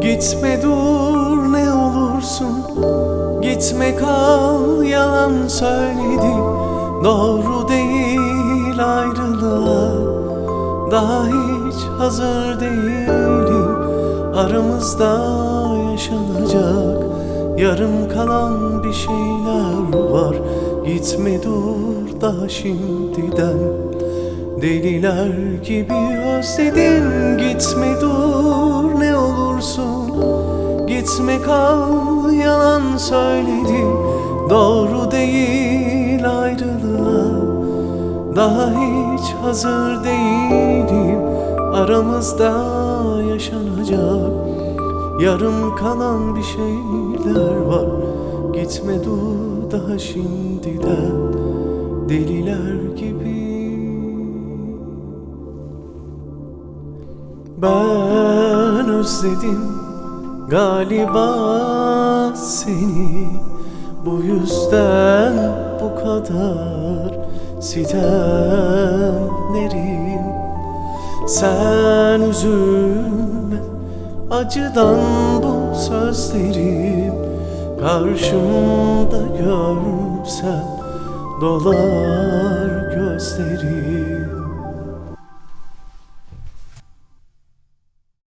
Gitme dur ne olursun. Gitme kal yalan söyledim. Doğru değil ayrılığa. Daha hiç hazır değilim. Aramızda yaşanacak Yarım kalan bir şeyler var. Gitme dur daha şimdiden. Deliler gibi özledim. Gitme dur Gitme kal yalan söyledim Doğru değil ayrılığa Daha hiç hazır değilim. Aramızda yaşanacak Yarım kalan bir şeyler var. Gitme dur daha şimdiden Deliler gibi. Ben özledim galiba seni Bu yüzden bu kadar sitemlerim. Sen üzülme acıdan bu sözlerim Karşımda görsem dolar